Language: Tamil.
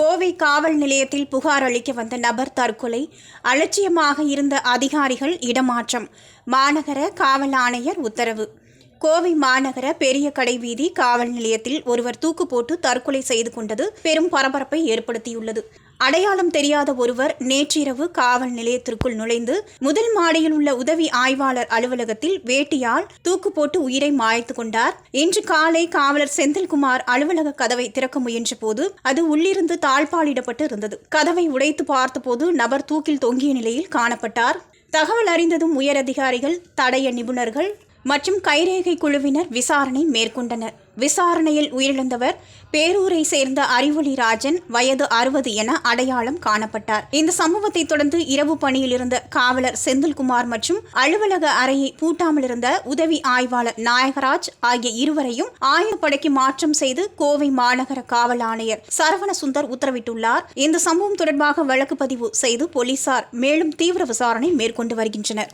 கோவை காவல் நிலையத்தில் புகார் அளிக்க வந்த நபர் தற்கொலை அலட்சியமாக இருந்த அதிகாரிகள் இடமாற்றம். மாநகர காவல் ஆணையர் உத்தரவு. கோவை மாநகர பெரிய கடை வீதி காவல் நிலையத்தில் ஒருவர் தூக்கு போட்டு தற்கொலை செய்து கொண்டது பெரும் பரபரப்பை ஏற்படுத்தியுள்ளது. அடையாளம் தெரியாத ஒருவர் நேற்றிரவு காவல் நிலையத்திற்குள் நுழைந்து முதல் மாடியில் உள்ள உதவி ஆய்வாளர் அலுவலகத்தில் வேட்டியால் தூக்கு போட்டு உயிரை மாய்த்து கொண்டார். இன்று காலை காவலர் செந்தில்குமார் அலுவலக கதவை திறக்க முயன்றபோது அது உள்ளிருந்து தாழ்பாலிடப்பட்டு இருந்தது. கதவை உடைத்து பார்த்தபோது நபர் தூக்கில் தொங்கிய நிலையில் காணப்பட்டார். தகவல் அறிந்ததும் உயரதிகாரிகள் தடய நிபுணர்கள் மற்றும் கைரேகை குழுவினர் விசாரணை மேற்கொண்டனர். விசாரணையில் உயிரிழந்தவர் பேரூரை சேர்ந்த அறிவொளி ராஜன் வயது அறுபது என அடையாளம் காணப்பட்டார். இந்த சம்பவத்தை தொடர்ந்து இரவு பணியில் இருந்த காவலர் செந்தில்குமார் மற்றும் அலுவலக அறையை பூட்டாமல் இருந்த உதவி ஆய்வாளர் நாயகராஜ் ஆகிய இருவரையும் ஆயுதப்படைக்கு மாற்றம் செய்து கோவை மாநகர காவல் ஆணையர் சரவண சுந்தர் உத்தரவிட்டுள்ளார். இந்த சம்பவம் தொடர்பாக வழக்கு பதிவு செய்து போலீசார் மேலும் தீவிர விசாரணை மேற்கொண்டு வருகின்றனர்.